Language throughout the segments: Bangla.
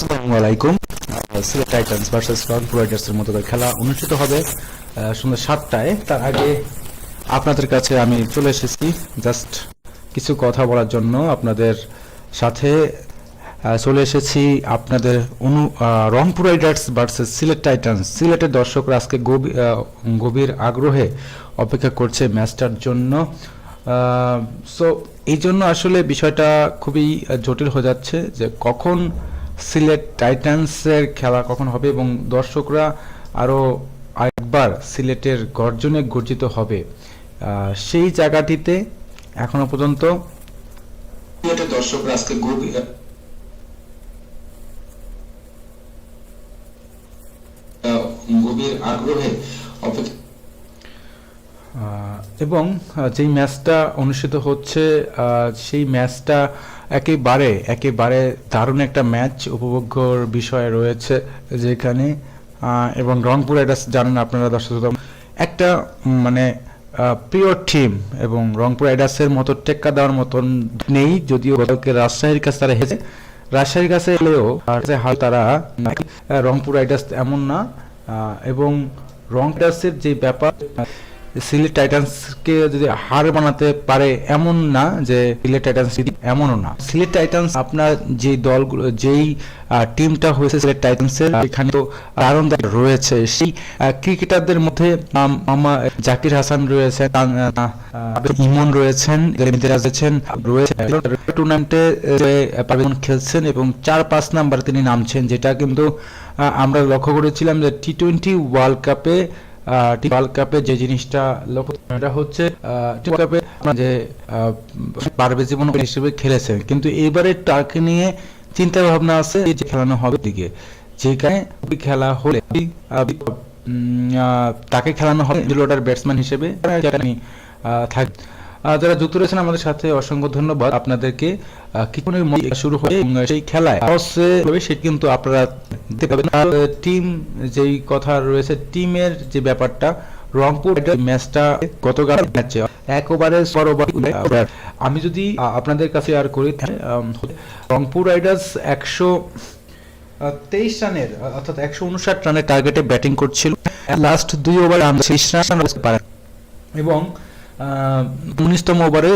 আসসালামু আলাইকুম। সিলেট টাইটান্স ভার্সেস রংপুর রাইডার্সের মতো খেলা অনুষ্ঠিত হবে সন্ধ্যা সাতটায়। তার আগে আপনাদের কাছে আমি চলে এসেছি জাস্ট কিছু কথা বলার জন্য আপনাদের সাথে। চলে এসেছি আপনাদের অনু Rangpur riders versus Sylhet titans সিলেটের দর্শকরা আজকে গভীর আগ্রহে অপেক্ষা করছে ম্যাচটার জন্য। সো এই জন্য আসলে বিষয়টা খুবই জটিল হয়ে যাচ্ছে যে কখন সিলেট টাইটান্সের খেলা কখন হবে এবং দর্শকরা আরও একবার সিলেটের গর্জনে গর্জিত হবে। সেই জায়গাটিতে এখনও পর্যন্ত দর্শকরা আজকে আগ্রহে এবং যেই ম্যাচটা অনুষ্ঠিত হচ্ছে সেই ম্যাচটা একেবারে একেবারে দারুণ একটা ম্যাচ উপভোগ্যর বিষয় রয়েছে যেখানে এবং রংপুর রাইডার্স জানেন আপনারা দর্শক একটা মানে প্রিয় টিম এবং রংপুর রাইডার্সের মতো টেক্কা দেওয়ার মতন নেই যদিও গতকালকে রাজশাহীর কাছে তারা হেসে রাজশাহীর কাছে এলেও হাল তারা রংপুর রাইডার্স এমন না এবং রং রাইডার্সের যে ব্যাপার সিলেট টাইটান্সকে যদি হার বানাতে পারে এমন না যে সিলেট টাইটান্স এমনও না। সিলেট টাইটান্স আপনার যে দলগুলো যেই টিমটা হয়েছে সিলেট টাইটান্সের এখানে তো দারুণ রয়েছে। সেই ক্রিকেটারদের মধ্যে আমা জাকির হাসান আহ, ইমন রয়েছেন রয়েছেন রয়েছে। টুর্নামেন্টে খেলছেন এবং চার পাঁচ নাম্বার তিনি নামছেন যেটা কিন্তু আমরা লক্ষ্য করেছিলাম যে টি টোয়েন্টি ওয়ার্ল্ড কাপে ওয়ার্ল্ড কাপে যে জিনিসটা লক্ষ্য এটা হচ্ছে টি কাপে যে পারবে জীবন হিসেবে খেলেছেন। কিন্তু এবারে তাকে নিয়ে চিন্তা ভাবনা আছে যে খেলানো হবে দিকে। যেখানে খেলা হলে তাকে খেলানো হবে মিডল ব্যাটসম্যান হিসেবে আহ, যারা যুক্ত রয়েছেন, আমাদের সাথে অসংখ্য ধন্যবাদ। আপনাদেরকে শুরু হয়ে সেই খেলায় সেটি কিন্তু আপনারা টিম যেই কথা রয়েছে টিমের যে ব্যাপারটা, রংপুর ম্যাচটা গতকাল ম্যাচে আমি যদি আপনাদের কাছে আর করি রংপুর রাইডার্স একশো তেইশ রানের অর্থাৎ একশো উনষাট রানের টার্গেটে ব্যাটিং করছিল। লাস্ট দুই ওভার রান এবং উনিশতম ওভারে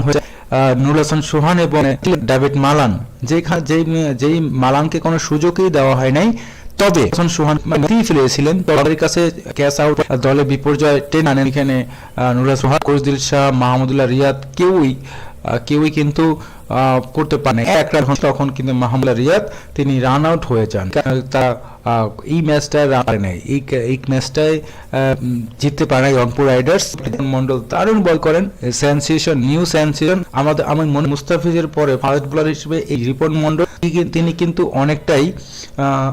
নুরুল হাসান সোহান এবং ডেভিড মালান। যেখানে যেই যেই মালানকে কোনো সুযোগই দেওয়া হয় নাই, তবে হাসান সোহান ফেলেছিলেন তাদের কাছে ক্যাশ আউট দলে বিপর্যয় টেন আনেন এখানে নুরুল সোহান। কোচদিল শাহ, মাহমুদুল্লাহ রিয়াদ কেউই কেউই কিন্তু করতে পারে না এক রান তখন কিন্তু মাহমুদুল্লাহ রিয়াদ, তিনি রান আউট হয়ে যান। তারা এই ম্যাচটায় রান পারে নাই। এই এই ম্যাচটায় জিততে পারে নাই রংপুর রাইডার্স মন্ডল দারুণ বল করেন। সেন্সেশন নিউ সেন্সেশন আমাদের আমার মনে, মুস্তাফিজের পরে ফাস্ট বোলার হিসেবে এই রিপন মন্ডল তিনি- কিন্তু অনেকটাই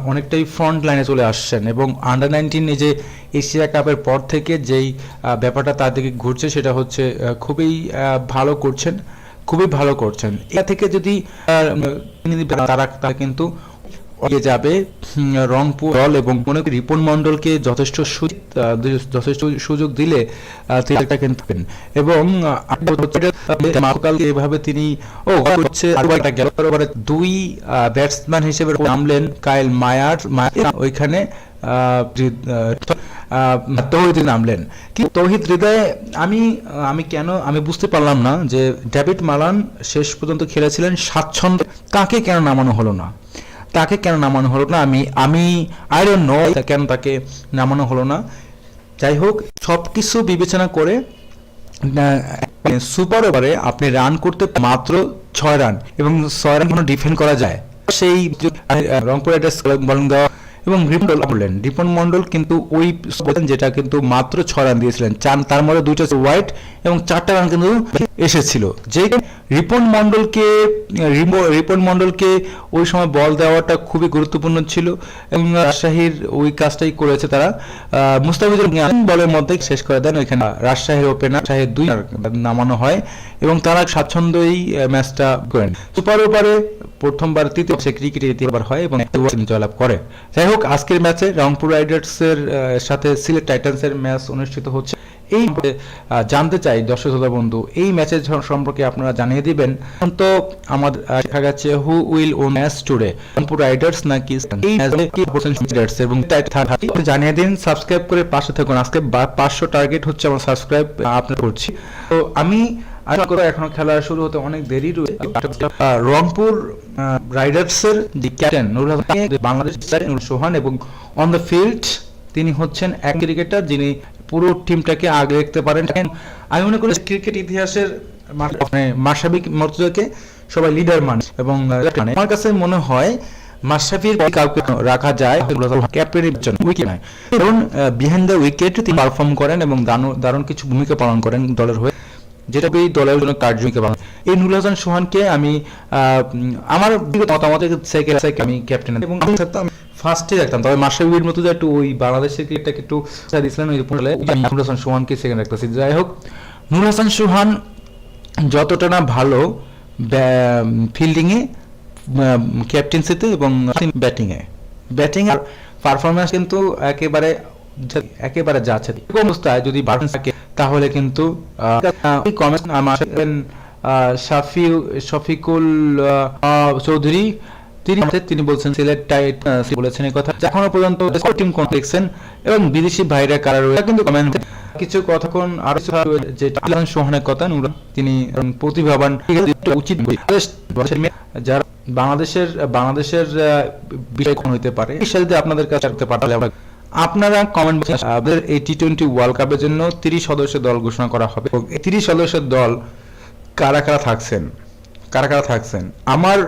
অনেকটাই ফ্রন্ট লাইনে চলে আসছেন এবং আন্ডার নাইনটিন যে এশিয়া কাপের পর থেকে যেই ব্যাপারটা তার দিকে ঘুরছে, সেটা হচ্ছে খুবই ভালো করছেন। খুবই ভালো করছেন। এটা থেকে যদি তারা তারা কিন্তু যাবে রংপুর দল এবং মনে করি রিপন মন্ডলকে যথেষ্ট যথেষ্ট সুযোগ দিলে কিন্তু এবং এভাবে তিনি, ও হচ্ছে দুই ব্যাটসম্যান হিসেবে নামলেন কাইল মায়ার ওইখানে তৌহিদ নামলেন। কিন্তু তৌহিদ হৃদয়ে আমি আমি কেন, আমি বুঝতে পারলাম না যে ডেভিড মালান শেষ পর্যন্ত খেলেছিলেন স্বাচ্ছন্দ্য। তাকে কেন নামানো হলো না? তাকে কেন নামানো হলো না? আমি আমি আই ডোন্ট নো কেন তাকে নামানো হলো না? যাই হোক সব কিছু বিবেচনা করে সুপার ওভারে আপনি রান করতে মাত্র ছয় রান এবং ছয় রান কোনো ডিফেন্ড করা যায়। সেই রংপুর রাইডার্স বলিং দেওয়া এবং রিপন বললেন, রিপন মন্ডল কিন্তু ওই যেটা কিন্তু মাত্র ছয় রান দিয়েছিলেন। চান তার মধ্যে দুইটা হোয়াইট এবং চারটা রান কিন্তু এসেছিল। যে রিপন মন্ডলকে রিপন মন্ডলকে ওই সময় বল দেওয়াটা খুবই গুরুত্বপূর্ণ ছিল এবং রাজশাহীর ওই কাজটাই করেছে তারা। মুস্তাফিজুর বলের মধ্যে শেষ করে দেন ওইখানে। রাজশাহীর ওপেনার রাজশাহীর দুই নামানো হয় এবং তারা স্বাচ্ছন্দ্যই ম্যাচটা করেন। সুপার ওভারে প্রথমবার, তৃতীয় সে ক্রিকেটে তৃতীয়বার হয় এবং জয়লাভ করে। যাই হোক, আজকের ম্যাচে রংপুর রাইডার্সের সাথে সিলেট টাইটান্সের ম্যাচ অনুষ্ঠিত হচ্ছে। এই জানতে চাই দর্শক শ্রোতা বন্ধু, এই ম্যাচের সম্পর্কে আপনারা জানিয়ে দিবেন। তো আমাদের দেখা গেছে হু উইল ও ম্যাচ টুডে রংপুর রাইডার্স নাকি এই ম্যাচে কি বলছেন রাইডার্স এবং তাই জানিয়ে দিন সাবস্ক্রাইব করে পাশে থাকুন। আজকে পাঁচশো টার্গেট হচ্ছে আমার সাবস্ক্রাইব আপনার করছি। তো আমি এখনও খেলা শুরু হতে অনেক দেরি রয়েছে রংপুর রাইডার্সের যে ক্যাপ্টেন নুরুল বাংলাদেশ সোহান এবং অন দ্য ফিল্ড তিনি হচ্ছেন এক ক্রিকেটার যিনি পুরো টিমটাকে আগে রাখতে পারেন। আমি মনে করি ক্রিকেট ইতিহাসের মানে মাসাবিক মর্যাদাকে সবাই লিডার মানে এবং আমার কাছে মনে হয় কাউকে রাখা যায় ক্যাপ্টেনের জন্য উইকেট নয়। কারণ বিহাইন্ড দ্য উইকেট তিনি পারফর্ম করেন এবং দারুণ- কিছু ভূমিকা পালন করেন দলের হয়ে। যেটা এই দলের জন্য পালন। এই নুরুল হাসান সোহানকে আমি আমার আমি ক্যাপ্টেন এবং ফার্স্টে রাখতাম তবে মাশরাফির মতো একটু ওই বাংলাদেশের ক্রিকেটটাকে একটু দিয়েছিলেন ওই পুরো নুরুল হাসান সোহানকে সেকেন্ড রাখতেছি যাই হোক নুরুল হাসান সোহান যতটা না ভালো ফিল্ডিংয়ে ক্যাপ্টেন্সিতে এবং ব্যাটিংয়ে ব্যাটিং আর পারফরমেন্স কিন্তু একেবারে একেবারে যাচ্ছে এরকম অবস্থায় যদি বার্ন থাকে তাহলে কিন্তু কমেন্ট আমার শাফি শফিকুল চৌধুরী তিনি তিনি বলছেন সিলেট টাইট বলেছেন এই কথা। এখনও পর্যন্ত টিম কোন দেখছেন এবং বিদেশি ভাইরা কারা রয়েছে কিন্তু কমেন্ট কিছু কথাক্ষণ আরও কিছু রয়েছে যে টাইলান সোহানের কথা নুরুল, তিনি প্রতিভাবান। উচিত যারা বাংলাদেশের বাংলাদেশের বিষয় কোন হইতে পারে সাথে আপনাদের কাছে রাখতে পারলে আমরা আপনারা কমেন্ট বক্সে আমাদের এই টি টোয়েন্টি ওয়ার্ল্ড কাপের জন্য তিরিশ সদস্য দল ঘোষণা করা হবে। এই তিরিশ সদস্য দল কারা কারা থাকছেন? কারা কারা থাকছেন? আমার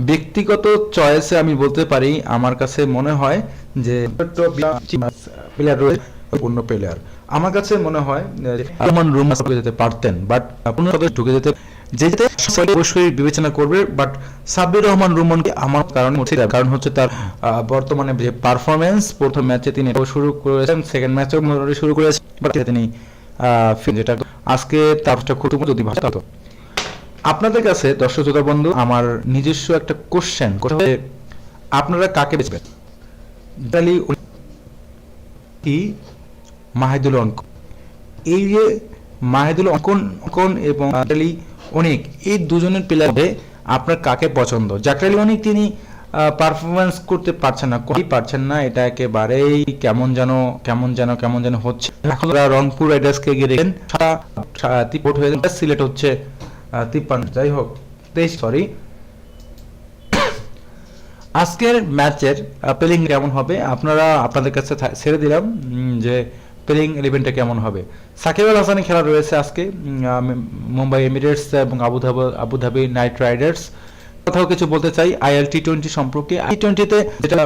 ব্যক্তিগত চয়েসে আমি বলতে পারি, আমার কাছে মনে হয় যে প্লেয়ার অন্য প্লেয়ার আমার কাছে মনে হয় যে রহমান রুম যেতে পারতেন বাট ঢুকে যেতে যেতে অবশ্যই বিবেচনা করবে বাট সাব্বির রহমান রুমনকে আমার কারণ কারণ হচ্ছে তার বর্তমানে যে পারফরমেন্স প্রথম ম্যাচে তিনি শুরু করেছেন সেকেন্ড ম্যাচেও শুরু করেছেন বাট তিনি যেটা আজকে তারটা খুব যদি আপনাদের কাছে দর্শক শ্রোতা বন্ধু আমার নিজস্ব একটা কোশ্চেন আপনারা কাকে বেচবেন ইতালি কি মাহিদুল অঙ্ক এই যে মাহিদুল অঙ্কন অঙ্কন এবং জাকরালি অনেক এই দুজনের প্লেয়ারে আপনার কাকে পছন্দ জাকরালি অনেক তিনি পারফরমেন্স করতে পারছেন না কই পারছেন না এটা একেবারেই কেমন যেন কেমন যেন কেমন যেন হচ্ছে এখন রংপুর রাইডার্সকে গিয়ে দেখেন তিপ্পট হয়ে সিলেট হচ্ছে তিপ্পান্ন, যাই হোক সরি আজকের ম্যাচের প্লেইং কেমন হবে? আপনারা, আপনাদের কাছে ছেড়ে দিলাম যে প্লেইং ইলেভেনটা কেমন হবে। সাকিব আল হাসানের খেলা রয়েছে আজকে মুম্বাই এমিরেটস এবং Abu Dhabi Abu Dhabi Knight Riders. কোথাও কিছু বলতে চাই? আইএল টি টোয়েন্টি সম্পর্কে। টি টোয়েন্টিতে যেটা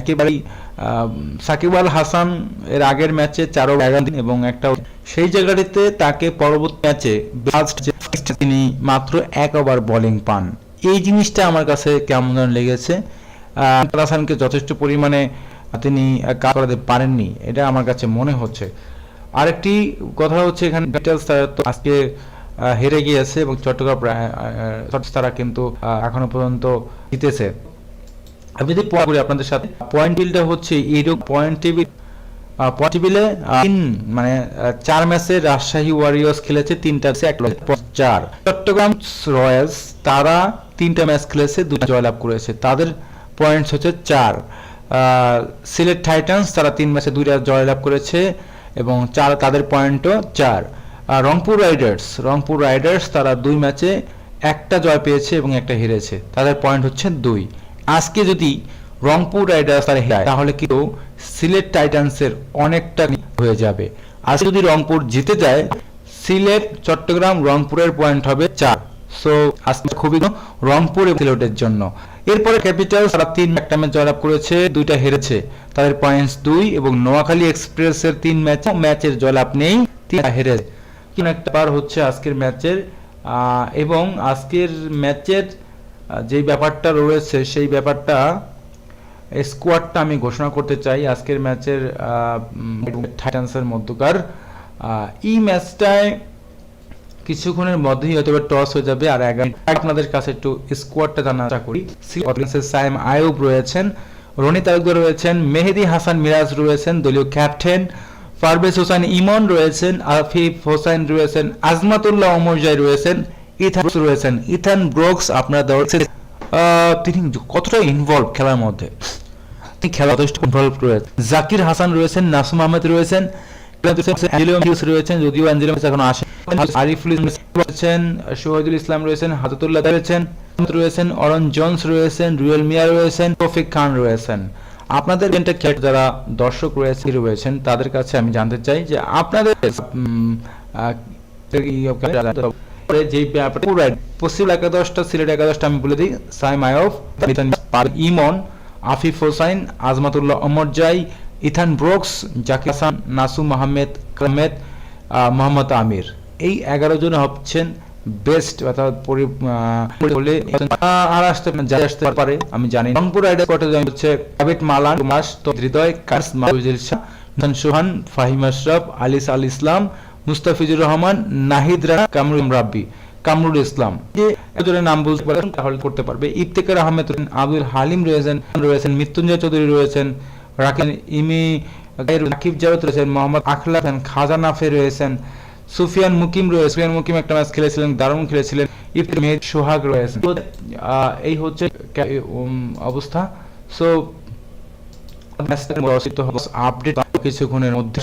একেবারেই সাকিব আল হাসান এর আগের ম্যাচে চারো এগারো দিন এবং একটা সেই জায়গাটিতে তাকে পরবর্তী ম্যাচে তিনি মাত্র এক ওভার বোলিং পান। এই জিনিসটা আমার কাছে কেমন লেগেছে। হাসানকে যথেষ্ট পরিমাণে তিনি কাজ করাতে পারেননি, এটা আমার কাছে মনে হচ্ছে। আরেকটি কথা হচ্ছে এখানে ডিটেলস আজকে হেরে গিয়েছে এবং চট্টগ্রাম তারা কিন্তু এখনও পর্যন্ত জিতেছে। আমি যদি আপনাদের সাথে পয়েন্ট টেবিলটা হচ্ছে এইরকম পয়েন্ট টেবিল পয়েন্ট টেবিলে তিন মানে চার ম্যাচে রাজশাহী ওয়ারিয়র্স খেলেছে তিনটা ম্যাচে এক চার, চট্টগ্রাম রয়্যালস তারা তিনটা ম্যাচ খেলেছে, দুটো জয়লাভ করেছে। তাদের পয়েন্টস হচ্ছে চার। সিলেট টাইটান্স তারা তিন ম্যাচে দুইটা জয়লাভ করেছে এবং চার, তাদের পয়েন্টও চার। রংপুর রাইডার্স রংপুর রাইডার্স তারা দুই ম্যাচে একটা জয় পেয়েছে এবং একটা হেরেছে। তাদের পয়েন্ট হচ্ছে দুই। আজকে যদি রংপুর রাইডার্স তারা হেরায় তাহলে কিন্তু সিলেট টাইটান্সের অনেকটা হয়ে যাবে। আজকে যদি রংপুর জিতে যায়, সিলেট, চট্টগ্রাম, রংপুরের পয়েন্ট হবে চার। সো আজকে খুবই রংপুর সিলেটের জন্য। এরপরে ক্যাপিটাল তারা তিন একটা ম্যাচ জয়লাভ করেছে, দুইটা হেরেছে। তাদের পয়েন্টস দুই এবং নোয়াখালী এক্সপ্রেসের তিন ম্যাচ ম্যাচের জয়লাভ নেই, তিনটা হেরেছে কিন একটা বার হচ্ছে আজকের ম্যাচের এবং আজকের ম্যাচের যে ব্যাপারটা রয়েছে, সেই ব্যাপারটা স্কোয়াডটা আমি ঘোষণা করতে চাই আজকের ম্যাচের টাইটান্সের মধ্যকার। এই ম্যাচটায় কিছুক্ষণের মধ্যেই হয়তো টস হয়ে যাবে। আর আপনাদের কাছে একটু স্কোয়াডটা জানা আশা করি। সাইম আয়ুব রয়েছেন, রনি তালুকদার রয়েছেন, মেহেদি হাসান মিরাজ রয়েছেন, দলীয় ক্যাপ্টেন পারভেজ হোসেন ইমন রয়েছেন, আফিফ হোসেন রয়েছেন, আজমাতুল্লাহ অমরজাই রয়েছেন, ইথান রয়েছেন। ইথান ব্রোকস আপনারা তিনি কতটা ইনভলভ খেলার মধ্যে? ইনভলভ রয়েছে। জাকির হাসান রয়েছেন, নাসুম আহমেদ রয়েছেন রয়েছেন যদিও এখন আসে আরিফুল রয়েছেন, শহীদুল ইসলাম রয়েছেন রয়েছেন রয়েছেন জোন্স রয়েছেন, রুয়েল মিয়া রয়েছেন, তৌফিক খান রয়েছেন। আপনাদের যারা দর্শক রয়েছে, রয়েছেন, তাদের কাছে আমি জানতে চাই যে আপনাদের যে পশ্চিম একাদশটা, সিলেট একাদশটা আমি বলে দিই, সাইম আয়ফ ইমন আফিফ হোসাইন আজমাতুল্লাহ অমরজাই ইথান ব্রোকস জাকির হাসান নাসুম আহমেদ আহমেদ আহ, মোহাম্মদ আমির। এই এগারো জন হচ্ছেন বেস্ট অর্থাৎ আর আসতে যা আসতে পারে আমি জানি রংপুর রাইডার হচ্ছে মালান মাস হৃদয় কার্স মাহফুজুল শাহ সোহান ফাহিম আশরাফ আলিস আল ইসলাম মুস্তাফিজুর রহমান নাহিদ রানা কামরুল রাব্বি। কামরুল ইসলাম। নাম বলতে পারেন তাহলে করতে পারবে। ইফতেকার আহমেদ আব্দুল হালিম রয়েছেন রয়েছেন মৃত্যুঞ্জয় চৌধুরী রয়েছেন রাকিন ইমি, রাকিব জাভেদ রয়েছেন, মোহাম্মদ আখলা খাজা নাফে রয়েছেন, সুফিয়ান মুকিম রয়েছে সুফিয়ান মুকিম একটা ম্যাচ খেলেছিলেন, দারুণ খেলেছিলেন। ইফতে মেহেদ সোহাগ রয়েছেন। এই হচ্ছে অবস্থা। সো কিছুক্ষণের মধ্যে।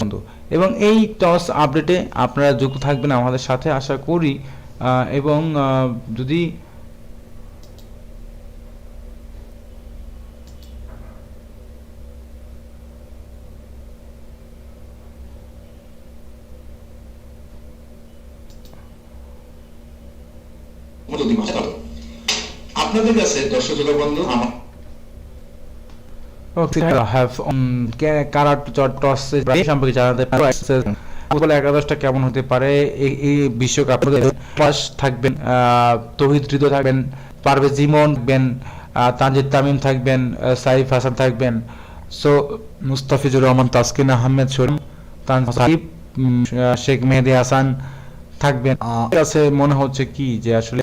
এবং এই টস আপডেটে আপনারা যুক্ত থাকবেন আমাদের সাথে। আশা করি এবং আহ, যদি। আপনাদের কাছে দর্শক বন্ধু আমার um, কে- কারা টস সম্পর্কে জানাতে পারো ফুটবল একাদশটা কেমন হতে পারে এই এই বিশ্বকাপ পাস থাকবেন তৌহিদ হৃদয় থাকবেন পারভেজ জিমন থাকবেন তানজিদ তামিম থাকবেন সাইফ হাসান থাকবেন। সো মুস্তাফিজুর রহমান তাসকিন আহমেদ উম, আহ, শেখ মেহেদি হাসান থাকবেন। কাছে মনে হচ্ছে কি যে আসলে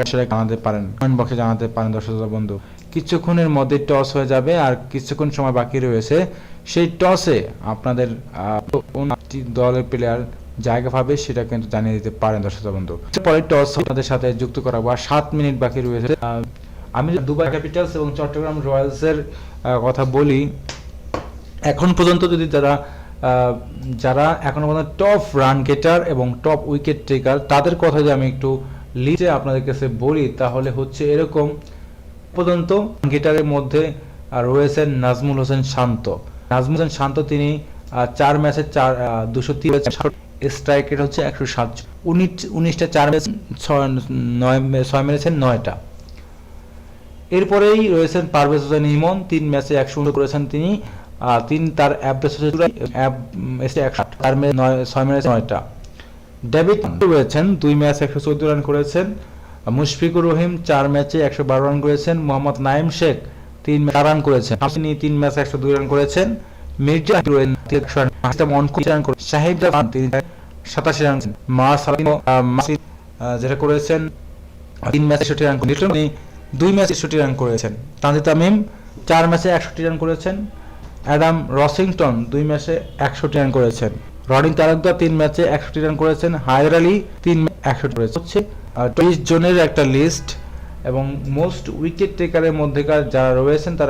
আসলে জানাতে পারেন? কমেন্ট বক্সে জানাতে পারেন দর্শক বন্ধু। কিছুক্ষণের মধ্যে টস হয়ে যাবে আর কিছুক্ষণ সময় বাকি রয়েছে। সেই টসে আপনাদের দলের প্লেয়ার জায়গা পাবে সেটা কিন্তু জানিয়ে দিতে পারেন দর্শক বন্ধু। পরে টস আপনাদের সাথে যুক্ত করাবো আর সাত মিনিট বাকি রয়েছে। আমি দুবাই ক্যাপিটালস এবং চট্টগ্রাম রয়্যালসের আহ, কথা বলি এখন পর্যন্ত যদি যারা যারা এখনও পর্যন্ত টপ রান গেটার এবং টপ উইকেট টেকার তাদের কথা যদি আমি একটু লিস্টে আপনাদের কাছে বলি তাহলে হচ্ছে এরকম। পর্যন্ত গেটারের মধ্যে রয়েছেন নাজমুল হোসেন শান্ত। নাজমুল হোসেন শান্ত তিনি চার ম্যাচে চার দুশো তিন। স্ট্রাইক রেট হচ্ছে একশো সাত উনিশ উনিশটা চার ম্যাচ নয় ছয় মেরেছেন নয়টা। এরপরেই রয়েছেন পারভেজ হোসেন ইমন তিন ম্যাচে একশো উনিশ করেছেন তিনি আহ, তিন তার অ্যাভারেজ হচ্ছে একশো তার নয় ছয় মেরেছে নয়টা। ডেভিড রয়েছেন দুই ম্যাচ একশো চোদ্দ রান করেছেন। মুশফিকুর রহিম চার ম্যাচে একশো বারো রান করেছেন। মোহাম্মদ নাইম শেখ তিন রান করেছেন। তিন ম্যাচ একশো দুই রান করেছেন। মির্জা সাতাশি রান যেটা করেছেন, তিন ম্যাচে একষট্টি রান দুই ম্যাচে রান করেছেন। তানজিদ তামিম চার ম্যাচে একষট্টি রান করেছেন। অ্যাডাম রসিংটন দুই ম্যাচে একষট্টি রান করেছেন। রডিং তিন ম্যাচে একষট্টি রান করেছেন। হায়দার আলী তিন একষট্টি করেছেন। হচ্ছে তেইশ জনের একটা লিস্ট এবং মোস্ট উইকেট টেকারের মধ্যেকার যারা রয়েছেন, তারা